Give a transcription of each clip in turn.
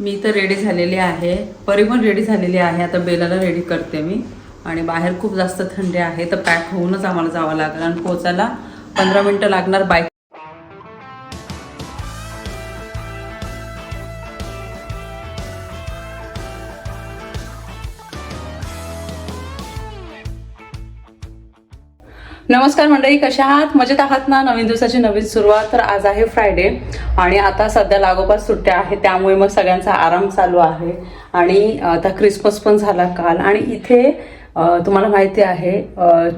मी तर रेडी झालेली आहे. परी पण रेडी झालेली आहे. आता बेलाला रेडी करते मी. आणि बाहेर खूप जास्त थंडी आहे. तर पॅक होऊनच आम्हाला जावं लागेल आणि पोचायला पंधरा मिनटं लागणार. बाईक नमस्कार मंडळी कशा आहात? मजेत आहात ना? नवीन दिवसाची नवीन सुरुवात. तर आज आहे फ्रायडे आणि आता सध्या लागोपास सुट्ट्या आहेत त्यामुळे मग सगळ्यांचा आराम चालू आहे. आणि आता क्रिसमस पण झाला काल. आणि इथे तुम्हाला माहिती आहे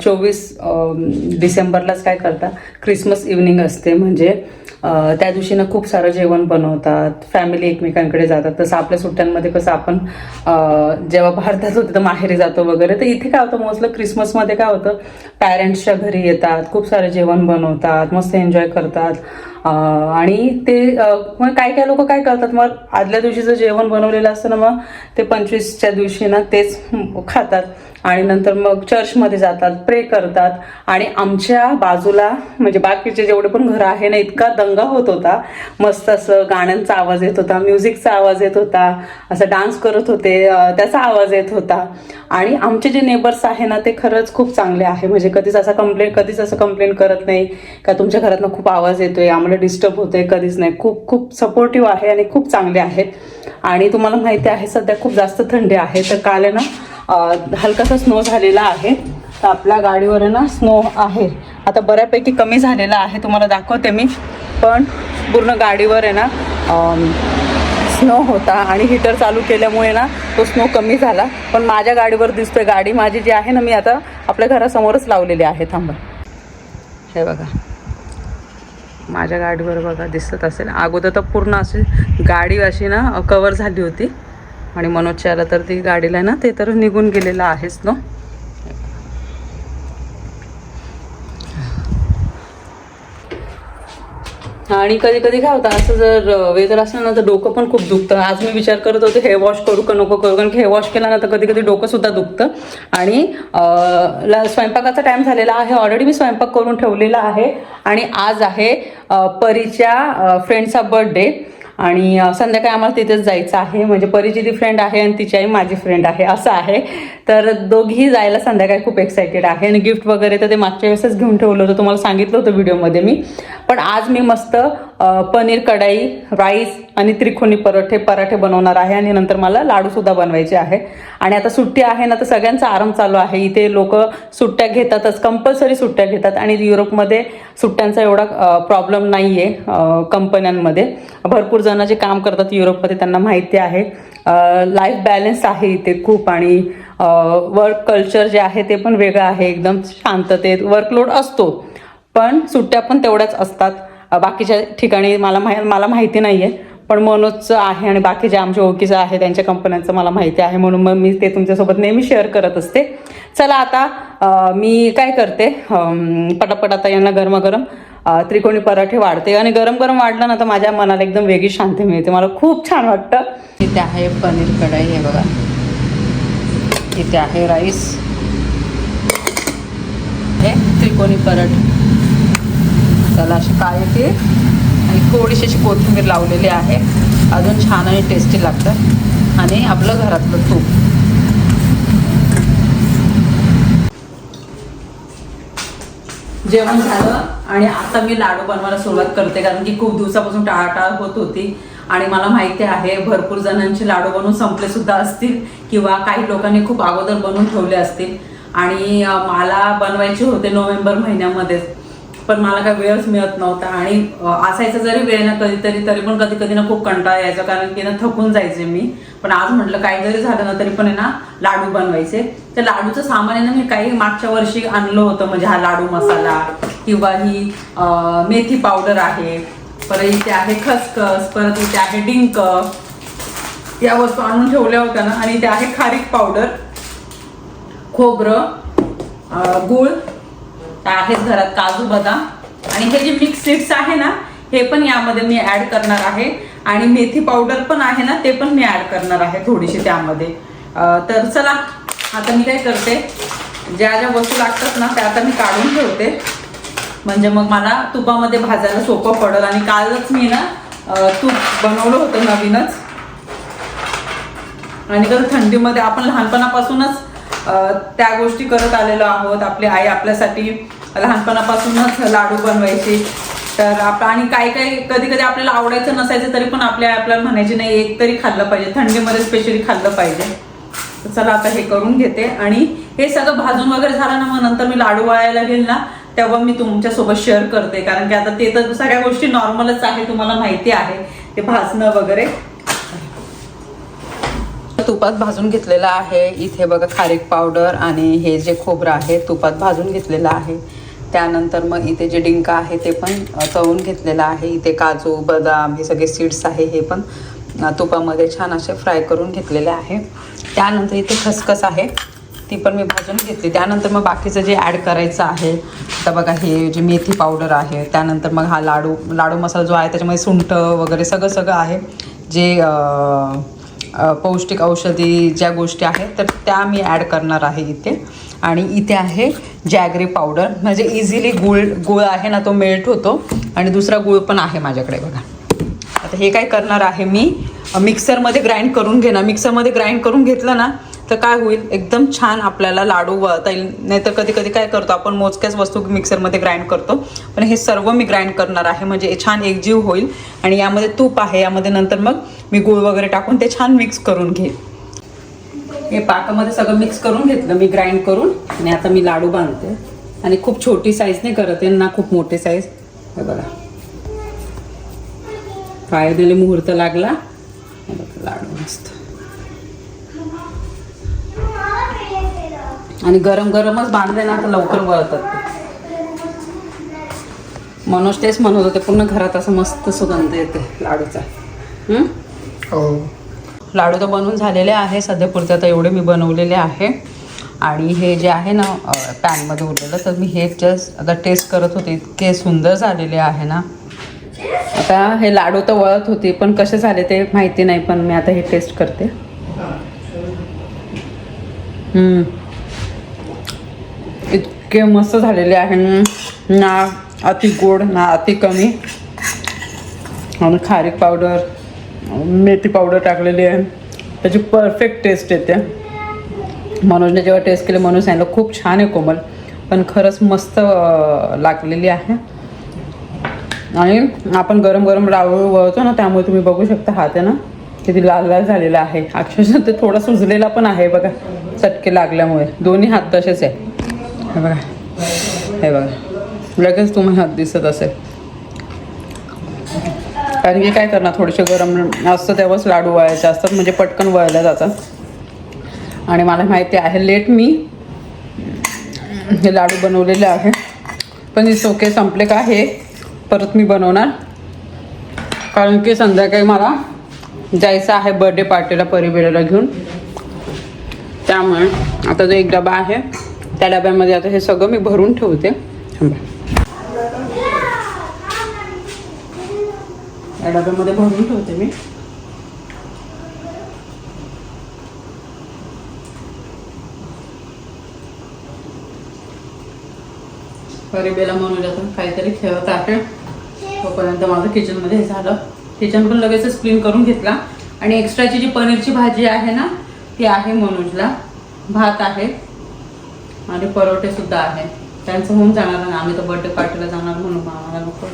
चोवीस डिसेंबरलाच काय करता? क्रिसमस इव्हनिंग असते. म्हणजे त्या दिवशी ना खूप सारं जेवण बनवतात फॅमिली एकमेकांकडे जातात. तसं आपल्या सुट्ट्यांमध्ये कसं आपण जेव्हा भारतात होतो तर माहेरी जातो वगैरे. तर इथे काय होतं मोस्टली क्रिसमसमध्ये काय होतं पॅरेंट्सच्या घरी येतात खूप सारं जेवण बनवतात मस्त एन्जॉय करतात. आणि ते मग काय काय लोक काय करतात? मग आदल्या दिवशीचं जेवण बनवलेलं असतं ना मग ते पंचवीसच्या दिवशी ना तेच खातात. आणि नंतर मग चर्चमध्ये जातात प्रे करतात. आणि आमच्या बाजूला म्हणजे बाकीचे जेवढे पण घरं आहे ना इतका दंगा होत होता. मस्त असं गाण्यांचा आवाज येत होता म्युझिकचा आवाज येत होता. असं डान्स करत होते त्याचा आवाज येत होता. आणि आमचे जे नेबर्स आहे ना ते खरंच खूप चांगले आहे. म्हणजे कधीच असा कंप्लेंट कधीच असं कंप्लेंट करत नाही. का तुमच्या घरातनं खूप आवाज येतोय आम्हाला डिस्टर्ब होतोय कधीच नाही. खूप खूप सपोर्टिव्ह आहे आणि खूप चांगले आहेत आणि तुम्हाला माहिती आहे सध्या खूप जास्त थंडी आहे. तर काल आहे ना हलकासा स्नो झालेला आहे. तर आपल्या गाडीवर आहे ना स्नो आहे. आता बऱ्यापैकी कमी झालेला आहे तुम्हाला दाखवते मी. पण पूर्ण गाडीवर आहे ना स्नो होता आणि हीटर चालू केल्यामुळे ना तो स्नो कमी झाला. पण माझ्या गाडीवर दिसतोय. गाडी माझी जी आहे ना मी आता आपल्या घरासमोरच लावलेली आहे. थांबा. हे बघा. माझ्या गाडीवर बघा दिसत असेल. अगोदर तर पूर्ण अशी गाडी अशी ना कवर झाली होती. आणि मनोजच्या आला तर ती गाडीला ना ते तर निघून गेलेलं आहेच ना आणि कधी कधी काय होतं असं जर वेदर असलं ना तर डोकं पण खूप दुखतं. आज मी विचार करत होते हेअर वॉश करू का नको करू? कारण की हेअर वॉश केला ना तर कधी कधी डोकं सुद्धा दुखतं. आणि ला- स्वयंपाकाचा टाइम झालेला आहे. ऑलरेडी मी स्वयंपाक करून ठेवलेला आहे. आणि आज आहे परीच्या फ्रेंडचा बर्थडे आणि संध्याकाळी आम्हाला तिथेच जायचं आहे. म्हणजे परिचिती फ्रेंड आहे आणि तिची आई माझी फ्रेंड आहे असं आहे. तर दोघीही जायला संध्याकाळी खूप एक्सायटेड आहे. आणि गिफ्ट वगैरे तर ते मागच्या वेळेसच घेऊन ठेवलं होतं तुम्हाला सांगितलं होतं व्हिडिओमध्ये मी. पण आज मी मस्त पनीर कढाई राईस आणि त्रिकोणी पराठे पराठे बनवणार आहे आणि नंतर मला लाडूसुद्धा बनवायचे आहे. आणि आता सुट्टी आहे ना तर सगळ्यांचा आराम चालू आहे. इथे लोक सुट्ट्या घेतातच कंपल्सरी सुट्ट्या घेतात आणि युरोपमध्ये सुट्ट्यांचा एवढा प्रॉब्लेम नाही आहे कंपन्यांमध्ये. भरपूर जण जे काम करतात युरोपमध्ये त्यांना माहिती आहे. लाईफ बॅलन्स आहे इथे खूप आणि वर्क कल्चर जे आहे ते पण वेगळं आहे. एकदम शांततेत वर्कलोड असतो. पण सुट्ट्या पण तेवढ्याच असतात. बाकीच्या ठिकाणी मला माहि मला माहिती नाही आहे पण मनोजचं आहे आणि बाकीचे आमच्या ओळखीचं आहे त्यांच्या कंपन्यांचं मला माहिती आहे. म्हणून मग मी ते तुमच्यासोबत नेहमी शेअर करत असते. चला आता मी काय करते? पटापट आता यांना गरमागरम त्रिकोणी पराठे वाढते. आणि गरम गरम वाढलं ना तर माझ्या मनाला एकदम वेगळी शांती मिळते. मला खूप छान वाटतं. इथे आहे पनीर कढाई हे बघा. इथे आहे राईस. हे त्रिकोणी पराठे. मसाला अशी काळे ते. आणि थोडीशी अशी कोथिंबीर लावलेली आहे. अजून छान आणि टेस्टी लागतं आणि आपलं घरातलं तूप. जेवण झालं. आणि आता मी लाडू बनवायला सुरुवात करते. कारण की खूप दिवसापासून टाळाटाळ होत होती. आणि मला माहिती आहे भरपूर जणांचे लाडू बनवून संपले सुद्धा असतील. किंवा काही लोकांनी खूप अगोदर बनवून ठेवले असतील. आणि मला बनवायचे होते नोव्हेंबर महिन्यामध्येच पण मला काय वेळच मिळत नव्हता. आणि असायचं असायचा जरी वेळ ना कधीतरी तरी पण कधी कधी ना खूप कंटाळा यायचा. कारण की ना थकून जायचे मी. पण आज म्हटलं काही जरी झालं ना तरी पण आहे ना लाडू बनवायचे. तर लाडूचं सामान आहे ना मी काही मागच्या वर्षी आणलं होतं. म्हणजे हा लाडू मसाला किंवा ही मेथी पावडर आहे. परत इथे आहे खसखस परत इथे आहे डिंक. या वस्तू आणून ठेवल्या होत्या ना. आणि इथे आहे खारीक पावडर खोबरं गूळ तर आहेच घरात काजू बदाम. आणि हे जे मिक्स सीड्स आहे ना हे पण यामध्ये मी ऍड करणार आहे. आणि मेथी पावडर पण आहे ना ते पण मी ऍड करणार आहे थोडीशी त्यामध्ये. तर चला आता मी काय करते? ज्या ज्या वस्तू लागतात ना त्या आता मी काढून ठेवते. म्हणजे मग मला तुपामध्ये भाजायला सोपं पडेल. आणि कालच मी ना तूप बनवलं होतं नवीनच. आणि कसं थंडीमध्ये आपण लहानपणापासूनच त्या गोष्टी करत आलेलो आहोत. आपली आई आपल्यासाठी लहानपणापासूनच लाडू बनवायची. तर आप आणि काही काही कधी कधी आपल्याला आवडायचं नसायचं तरी पण आपल्या आपल्याला म्हणायची नाही एक तरी खाल्लं पाहिजे. थंडीमध्ये स्पेशली खाल्लं पाहिजे. तर चला आता हे करून घेते. आणि हे सगळं भाजून वगैरे झालं ना मग नंतर मी लाडू वळायला घेईल ना तेव्हा मी तुमच्यासोबत शेअर करते. कारण की आता ते तर सगळ्या गोष्टी नॉर्मलच आहे तुम्हाला माहिती आहे. ते भाजणं वगैरे. तुपात भाजून घेतलेलं आहे. इथे बघा खारीक पावडर आणि हे जे खोबरं आहे तुपात भाजून घेतलेलं आहे. त्यानंतर मग इथे जे डिंका आहे ते पण तळून घेतलेलं आहे. इथे काजू बदाम हे सगळे सीड्स आहे हे पण तुपामध्ये छान असे फ्राय करून घेतलेले आहे. त्यानंतर इथे खसखस आहे ती पण मी भाजून घेतली. त्यानंतर मग बाकीचं जे ॲड करायचं आहे आता बघा हे जे मेथी पावडर आहे त्यानंतर मग हा लाडू लाडू मसाला जो आहे त्याच्यामध्ये सुंठ वगैरे सगळं सगळं आहे. जे पौष्टिक औषधी ज्या गोष्टी आहेत तर त्या मी ॲड करणार आहे इथे. आणि इथे आहे जॅगरी पावडर म्हणजे इझिली गुळ गुळ आहे ना तो मेल्ट होतो. आणि दुसरा गुळ पण आहे माझ्याकडे बघा. आता हे काय करणार आहे मी? मिक्सरमध्ये ग्राइंड करून घेणार. मिक्सरमध्ये ग्राइंड करून घेतलं ना तर काय होईल? एकदम छान आपल्याला लाडू वळता येईल. नाहीतर कधी कधी काय करतो आपण मोजक्याच वस्तू मिक्सरमध्ये ग्राइंड करतो. पण हे सर्व मी ग्राइंड करणार आहे. म्हणजे छान एकजीव होईल. आणि यामध्ये तूप आहे. यामध्ये नंतर मग मी गूळ वगैरे टाकून ते छान मिक्स करून घेईल. हे पाकामध्ये सगळं मिक्स करून घेतलं. मी ग्राइंड करून आणि आता मी लाडू बांधते. आणि खूप छोटी साईज नाही करत आहे ना खूप मोठी साईज हे बघा. फायनली मुहूर्त लागला. लाडू मस्त. आणि गरम गरमच बांधले ना तर लवकर वळतात ते. मनोज तेच म्हणत होते पूर्ण घरात असं मस्त सुगंध येते लाडूचा? हो? लाडू तर बनवून झालेले आहे सध्या पुरते आता एवढे मी बनवलेले आहे. आणि हे जे आहे ना पॅनमध्ये उरलेलं तर मी हे जस्ट आता टेस्ट करत होते इतके सुंदर झालेले आहे ना. आता हे लाडू तर वळत होते पण कसे झाले ते माहिती नाही पण मी आता हे टेस्ट करते. इतके मस्त झालेले आहे. ना अति गोड ना अति कमी. आणि खारीक पावडर मेथी पावडर टाकलेली आहे. त्याची परफेक्ट टेस्ट येते. मनोजने जेव्हा टेस्ट केले मनोज सांगितलं खूप छान आहे कोमल. पण खरंच मस्त लागलेली आहे. आणि आपण गरम गरम लाडू वळतो ना त्यामुळे तुम्ही बघू शकता हात आहे ना किती लाल लाल झालेला आहे. अक्षरशः ते थोडा सुजलेला पण आहे बघा चटके लागल्यामुळे. दोन्ही हात तसेच आहे. हे बघा. हे बघा. लगेच तुम्हाला हात दिसत असेल. कारण की काय करणार थोडेसे गरम असतं तेव्हाच लाडू वळायचे असतात म्हणजे पटकन वळल्या जातात. आणि मला माहिती आहे लेट मी हे लाडू बनवलेले आहे. पण इट्स ओके संपले का हे? परत मी बनवणार. कारण की संध्याकाळी मला जायचं आहे बर्थडे पार्टीला परिबेला घेऊन. त्यामुळे आता जो एक डबा आहे त्या डब्यामध्ये आता हे सगळं मी भरून ठेवते. थांबा. या डब्यामध्ये भरून ठेवते मी. परिबेला म्हणून आता काहीतरी खेळत आहे. तोपर्यंत माझं किचनमध्ये हे झालं. किचन पण लगेचच क्लीन करून घेतला. आणि एक्स्ट्राची जी पनीरची भाजी आहे ना ती आहे मनोजला. भात आहे. आणि परोठे सुद्धा आहे. त्यांचं होऊन जाणार ना आम्ही तर बर्थडे पार्टीला जाणार म्हणून आम्हाला नको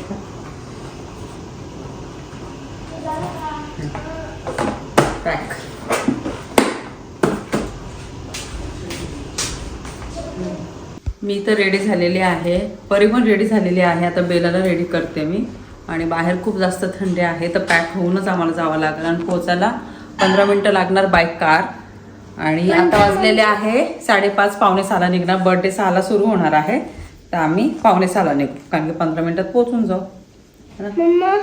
पॅक मी तर रेडी झालेली आहे. परी पण रेडी झालेली आहे. आता बेलाला रेडी करते मी. आणि बाहेर खूप जास्त थंडी आहे. तर पॅक होऊनच आम्हाला जावं लागेल. आणि पोचायला पंधरा मिनटं लागणार बाय कार आणि आता वाजलेले आहे साडेपाच पावणे सहाला निघणार. बर्थडे सहाला सुरू होणार आहे. तर आम्ही पावणे सहाला निघू. कारण की पंधरा मिनिटात पोचून जाऊ.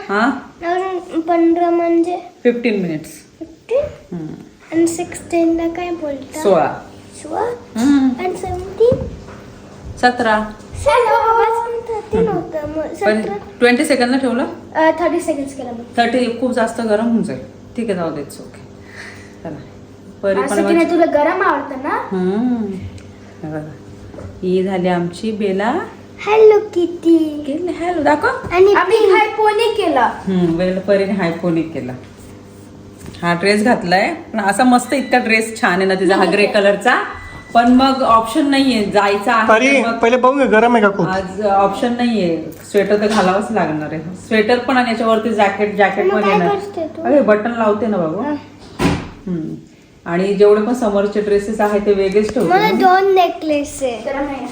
हां अजून पंधरा म्हणजे? फिफ्टीन मिनिट्स फिफ्टीन आणि सिक्स्टीनला काय बोलता? सोळा. सोळा? हम्म, आणि सेवन्टीन सतरा. थर्टीन होतं. मग पण सतरा ट्वेंटी सेकंदला ठेवलं? थर्टी सेकंड्स केला थर्टी खूप जास्त गरम होऊन जाईल. ठीक आहे जाऊ देच ओके चला. परी असं पण की नाही तुला गरम आवडतं ना? हम्म. हे ही झाली आमची बेला. हॅलो किटी गेली हॅलो दाखव. आणि आम्ही हाय पोनी केला. हम्म, बेल परीने हायपोनिक केला. हा ड्रेस घातलाय. पण असा मस्त इतका ड्रेस छान आहे ना तिचा हा ग्रे कलरचा. पण मग ऑप्शन नाहीये. जायचा आहे परी तर मग पहिले बघू गरम आहे का खूप आज ऑप्शन नाहीये. स्वेटर तर घालावंच लागणार आहे. स्वेटर पण आणि याच्यावरती जॅकेट जॅकेट मग पण काय येणार करते तू? अरे बटन लावते ना बाबू. हम्म. आणि जेवढे पण समोरचे ड्रेसेस आहेत ते वेगळेच मला ठेवते दोन नेकलेस आहे.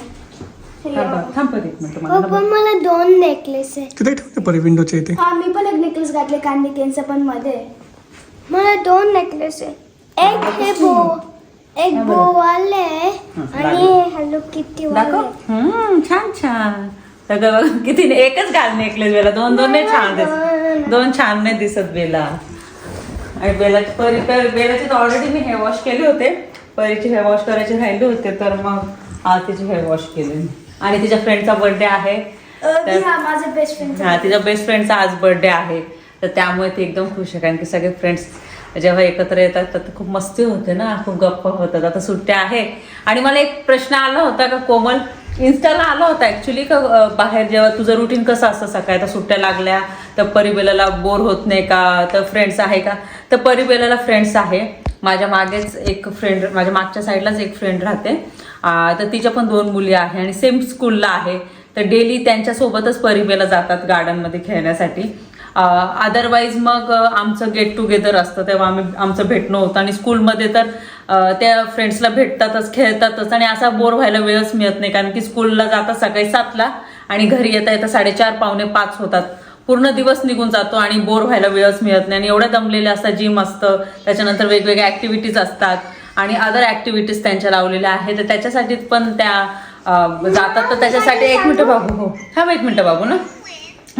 थांब थांब पण एक मिनिट मला हो पण मला दोन नेकलेस आहे. तिथे ठेवते परी विंडोच्या इथे? हा मी पण एक नेकलेस घातले कांदिकेंचं पण मध्ये. मला दोन नेकलेस आहे. एक हे बो एक बो वाले आणि हॅलो किती दाखव. वाले हम्म, छान छान. सगळं बघ किती एकच घाल नेकलेस बेला. दोन दोन नाही छान दिसत दोन छान नाही दिसत बेला. आणि बेलाची परी पर बेलाचे तर ऑलरेडी मी हेअर वॉश केले होते. परीचे हेअर वॉश करायचे राहिले होते तर मग आज तिचे हेअर वॉश केले मी. आणि तिच्या फ्रेंडचा बर्थडे आहे. तर- हा माझे बेस्ट फ्रेंड हा तिच्या बेस्ट फ्रेंडचा आज बर्थडे आहे. तर त्यामुळे ती एकदम खुश आहे कारण की सगळे फ्रेंड्स जेव्हा एकत्र येतात तर खूप मस्ती होते ना खूप गप्पा होतात. आता सुट्ट्या आहे आणि मला एक प्रश्न आला होता का कोमल? इन्स्टाला आला होता ऍक्च्युली का बाहेर जेव्हा तुझं रुटीन कसं असतं सकाळी? तर सुट्ट्या लागल्या तर परिबेलाला बोर होत नाही का? तर फ्रेंड्स आहे का? तर परिबेलाला फ्रेंड्स आहे. माझ्या मागेच एक फ्रेंड माझ्या मागच्या साईडलाच एक फ्रेंड राहते. तर तिच्या पण दोन मुली आहे आणि सेम स्कूलला आहे. तर डेली त्यांच्यासोबतच परिबेला जातात गार्डनमध्ये खेळण्यासाठी. अदरवाईज मग आमचं गेट टुगेदर असतं. तेव्हा आम्ही आमचं भेटणं होतं. आणि स्कूलमध्ये तर त्या फ्रेंड्सला भेटतातच खेळतातच. आणि असा बोर व्हायला वेळच मिळत नाही. कारण की स्कूलला जातात सकाळी सातला आणि घरी येता येता साडेचार पावणे पाच होतात. पूर्ण दिवस निघून जातो आणि बोर व्हायला वेळच मिळत नाही. आणि एवढ्या दमलेले असतात जिम असतं. त्याच्यानंतर वेगवेगळ्या ऍक्टिव्हिटीज असतात. आणि अदर ऍक्टिव्हिटीज त्यांच्या लावलेल्या आहेत. तर त्याच्यासाठी पण त्या जातात. तर त्याच्यासाठी एक मिनटं बाबू हो. हा एक मिनटं बाबू ना.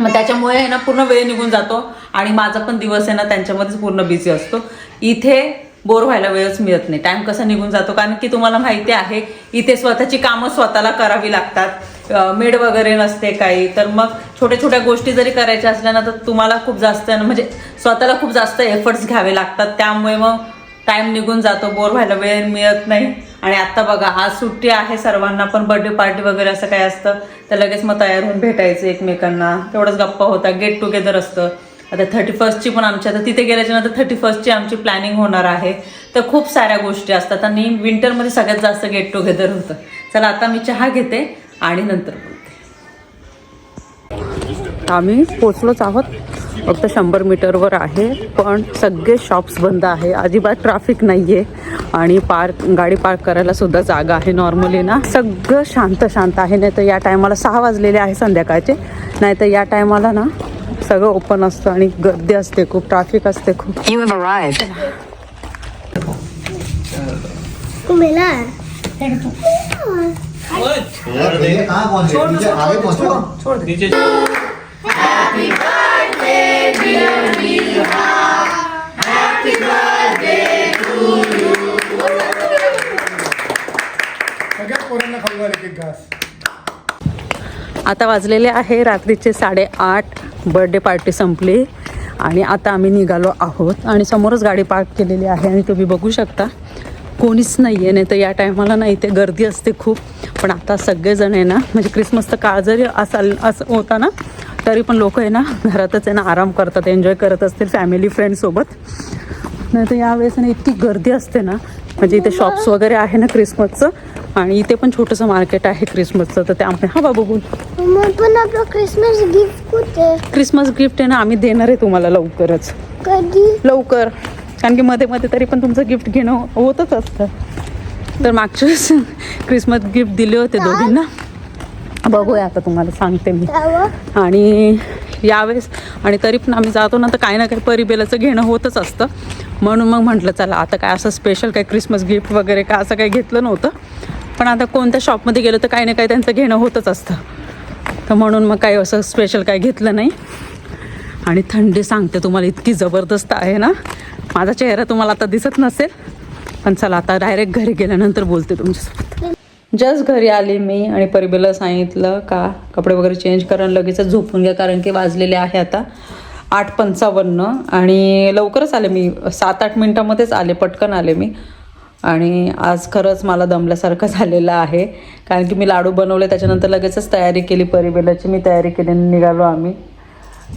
मग त्याच्यामुळे आहे ना पूर्ण वेळ निघून जातो आणि माझा पण दिवस आहे ना त्यांच्यामध्येच पूर्ण बिझी असतो. इथे बोर व्हायला वेळच मिळत नाही. टाईम कसा निघून जातो? कारण की तुम्हाला माहिती आहे इथे स्वतःची कामं स्वतःला करावी लागतात. मेड वगैरे नसते काही. तर मग छोट्या छोट्या गोष्टी जरी करायच्या असल्या ना तर तुम्हाला खूप जास्त ना म्हणजे स्वतःला खूप जास्त एफर्ट्स घ्यावे लागतात. त्यामुळे मग टाईम निघून जातो बोर व्हायला वेळ मिळत नाही. आणि आता बघा आज सुट्टी आहे सर्वांना पण बर्थडे पार्टी वगैरे असं काय असतं तर लगेच मग तयार होऊन भेटायचं एकमेकांना. तेवढंच गप्पा होता गेट टुगेदर असतं. आता थर्टी फर्स्टची पण आमची आता तिथे गेल्याच्यानंतर थर्टी फर्स्टची आमची प्लॅनिंग होणार आहे. तर खूप साऱ्या गोष्टी असतात आणि विंटरमध्ये सगळ्यात जास्त गेट टुगेदर होतं. चला आता मी चहा घेते आणि नंतर बोलते. आम्ही पोचलोच आहोत. फक्त शंभर मीटरवर आहे पण सगळे शॉप्स बंद आहे. अजिबात ट्रॅफिक नाही आहे आणि पार्क गाडी पार्क करायला सुद्धा जागा आहे नॉर्मली ना. सगळं शांत शांत आहे. नाही तर या टायमाला सहा वाजलेले आहे संध्याकाळचे. नाही तर या टायमाला ना सगळं ओपन असतं आणि गर्दी असते खूप ट्रॅफिक असते खूप. You have आता वाजलेले आहे रात्रीचे साडेआठ बर्थडे पार्टी संपली आणि आता आम्ही निघालो आहोत आणि समोरच गाडी पार्क केलेली आहे आणि तुम्ही बघू शकता कोणीच नाही आहे नाही तर या टायमाला नाही ते गर्दी असते खूप. पण आता सगळेजण आहे ना म्हणजे क्रिसमसचा काळ जरी असाल असं होता ना तरी पण लोक आहे ना घरातच आहे ना आराम करतात एन्जॉय करत असतील फॅमिली फ्रेंडसोबत नाही तर यावेळेस ना इतकी गर्दी असते ना म्हणजे इथे शॉप्स वगैरे आहे ना क्रिसमसचं आणि इथे पण छोटंसं मार्केट आहे क्रिसमसचं तर त्यामुळे हा बाबू बोल. पण आपलं क्रिसमस गिफ्ट कुठे? क्रिसमस गिफ्ट आहे ना आम्ही देणार आहे तुम्हाला लवकरच. कधी? लवकर. कारण की मध्ये मध्ये तरी पण तुमचं गिफ्ट घेणं होतच असतं. तर मागच्या वेळेस क्रिसमस गिफ्ट दिले होते दोघींना. बघूया आता तुम्हाला सांगते मी. आणि यावेळेस आणि तरी पण आम्ही जातो ना तर काही ना काही परिबेलाचं घेणं होतच असतं. म्हणून मग म्हटलं चला आता काय असं स्पेशल काही क्रिसमस गिफ्ट वगैरे काय असं काही घेतलं नव्हतं. पण आता कोणत्या शॉपमध्ये गेलं तर काही ना काही त्यांचं घेणं होतच असतं. तर म्हणून मग काही असं स्पेशल काही घेतलं नाही. आणि थंडी सांगते तुम्हाला इतकी जबरदस्त आहे ना. माझा चेहरा तुम्हाला आता दिसत नसेल. पण चला आता डायरेक्ट घरी गेल्यानंतर बोलते तुमच्यासोबत. जस्ट घरी आली मी आणि परिबेला सांगितलं का? कपडे वगैरे चेंज करा. आणि लगेचच झोपून घ्या कारण की वाजलेले आहे आता आठ पंचावन्न आणि लवकरच आले मी. सात आठ मिनटामध्येच आले पटकन आले मी. आणि आज खरंच मला दमल्यासारखं झालेलं आहे. कारण की मी लाडू बनवले त्याच्यानंतर लगेचच तयारी केली परिबेलाची. मी तयारी केली निघालो आम्ही.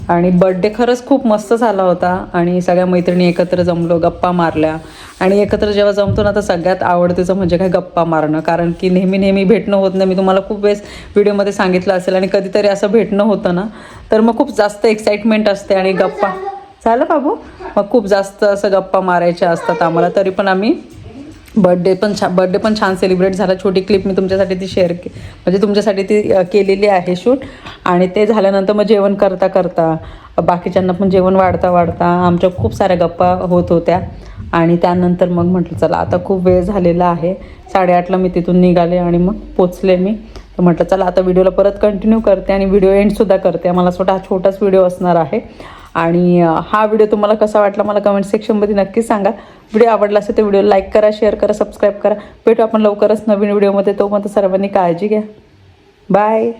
आणि बड्डे खरंच खूप मस्त झाला होता आणि सगळ्या मैत्रिणी एकत्र जमलो गप्पा मारल्या. आणि एकत्र जेव्हा जमतो ना तर सगळ्यात आवडतीचं म्हणजे काय गप्पा मारणं. कारण की नेहमी नेहमी भेटणं होत नाही. मी तुम्हाला खूप वेळेस व्हिडिओमध्ये सांगितलं असेल आणि कधीतरी असं भेटणं होतं ना तर मग खूप जास्त एक्साइटमेंट असते आणि गप्पा झालं बाबू? मग खूप जास्त असं गप्पा मारायच्या असतात आम्हाला तरी पण आम्ही बर्थडे पण छान बर्थडे पण छान सेलिब्रेट झाला. छोटी क्लिप मी तुमच्यासाठी ती शेअर के म्हणजे तुमच्यासाठी ती केलेली आहे शूट आणि ते झाल्यानंतर मग जेवण करता करता बाकीच्यांना पण जेवण वाढता वाढता आमच्या खूप साऱ्या गप्पा होत होत्या. आणि त्यानंतर मग म्हटलं चला आता खूप वेळ झालेला आहे. साडेआठला मी तिथून निघाले आणि मग पोचले मी. तर म्हटलं चला आता व्हिडिओला परत कंटिन्यू करते आणि व्हिडिओ एंडसुद्धा करते. मला स्वतः छोटाच व्हिडिओ असणार आहे. आणि हा व्हिडिओ तुम्हाला कसा वाटला मला कमेंट सेक्शनमध्ये नक्कीच सांगा. व्हिडिओ आवडला असेल तर व्हिडिओ लाईक करा शेअर करा सबस्क्राईब करा. भेटू आपण लवकरच नवीन व्हिडिओमध्ये तोपर्यंत सर्वांनी काळजी घ्या. बाय